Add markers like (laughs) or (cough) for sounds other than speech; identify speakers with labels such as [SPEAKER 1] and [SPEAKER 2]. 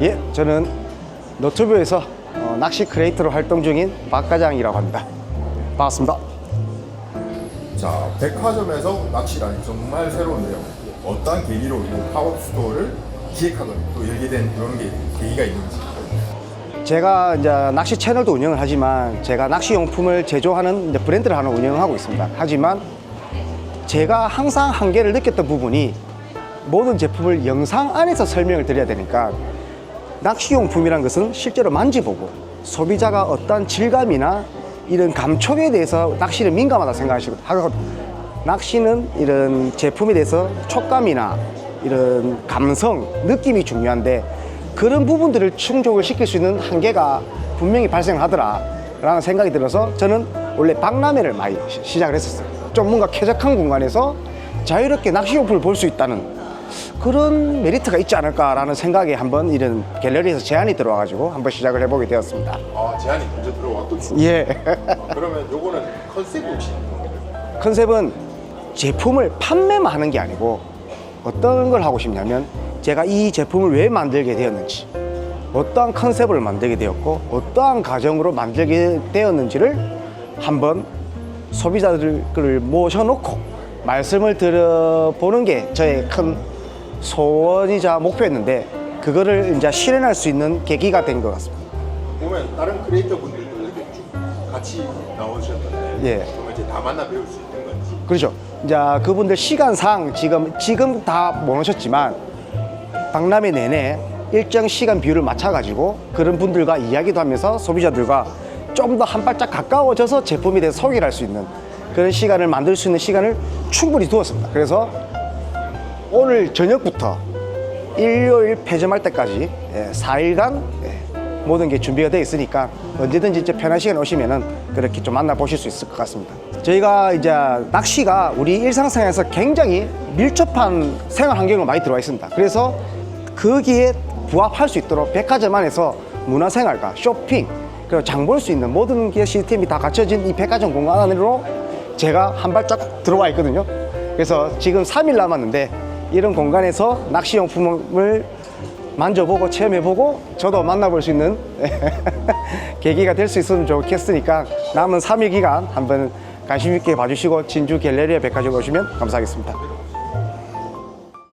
[SPEAKER 1] 예, 저는 너튜브에서 어, 낚시 크리에이터로 활동 중인 박과장이라고 합니다. 반갑습니다.
[SPEAKER 2] 자, 백화점에서 낚시라니 정말 새로운데요. 어떤 계기로 이 팝업 스토어를 기획하거나 또 열게 된 그런 게 계기가 있는지.
[SPEAKER 1] 제가 이제 낚시 채널도 운영을 하지만 제가 낚시 용품을 제조하는 이제 브랜드를 하나 운영하고 있습니다. 하지만 제가 항상 한계를 느꼈던 부분이 모든 제품을 영상 안에서 설명을 드려야 되니까 낚시용품이란 것은 실제로 만져보고 소비자가 어떤 질감이나 이런 감촉에 대해서 낚시를 민감하다 생각하시고. 낚시는 이런 제품에 대해서 촉감이나 이런 감성, 느낌이 중요한데 그런 부분들을 충족을 시킬 수 있는 한계가 분명히 발생하더라 라는 생각이 들어서 저는 원래 박람회를 많이 시- 시작을 했었어요. 좀 뭔가 쾌적한 공간에서 자유롭게 낚시용품을 볼 수 있다는 그런 메리트가 있지 않을까라는 생각에 한번 이런 갤러리에서 제안이 들어와가지고 한번 시작을 해보게 되었습니다.
[SPEAKER 2] 아, 제안이 먼저 들어왔군요.
[SPEAKER 1] 예.
[SPEAKER 2] 아, 그러면 요거는 컨셉이 혹시 있는 건가요?
[SPEAKER 1] 컨셉은 제품을 판매만 하는 게 아니고 어떤 걸 하고 싶냐면 제가 이 제품을 왜 만들게 되었는지 어떠한 컨셉을 만들게 되었고 어떠한 과정으로 만들게 되었는지를 한번 소비자들을 모셔놓고 말씀을 들어보는 게 저의 큰 소원이자 목표였는데 그거를 이제 실현할 수 있는 계기가 된 것 같습니다.
[SPEAKER 2] 보면 다른 크리에이터 분들도 이렇게 쭉 같이 나오셨는데
[SPEAKER 1] 예.
[SPEAKER 2] 정말 이제 다 만나 배울 수 있는 건지.
[SPEAKER 1] 그렇죠. 이제 그분들 시간상 지금 지금 다 못 오셨지만 박람회 내내 일정 시간 비율을 맞춰가지고 그런 분들과 이야기도 하면서 소비자들과 좀 더 한 발짝 가까워져서 제품에 대해서 소개를 할 수 있는 그런 시간을 만들 수 있는 시간을 충분히 두었습니다. 그래서 오늘 저녁부터 일요일 폐점할 때까지 예, 4일간 모든 게 준비가 되어 있으니까 언제든지 이제 편한 시간 오시면은 그렇게 좀 만나보실 수 있을 것 같습니다. 저희가 이제 낚시가 우리 일상생활에서 굉장히 밀접한 생활 환경으로 많이 들어와 있습니다. 그래서 거기에 부합할 수 있도록 백화점 안에서 문화생활과 쇼핑 그리고 장 볼 수 있는 모든 게 시스템이 다 갖춰진 이 백화점 공간 안으로 제가 한 발짝 들어와 있거든요. 그래서 지금 3일 남았는데 이런 공간에서 낚시용품을 만져보고 체험해보고 저도 만나볼 수 있는 (laughs) 계기가 될 수 있으면 좋겠으니까 남은 3일 기간 한번 관심 있게 봐주시고 진주 갤러리아 백화점 오시면 감사하겠습니다.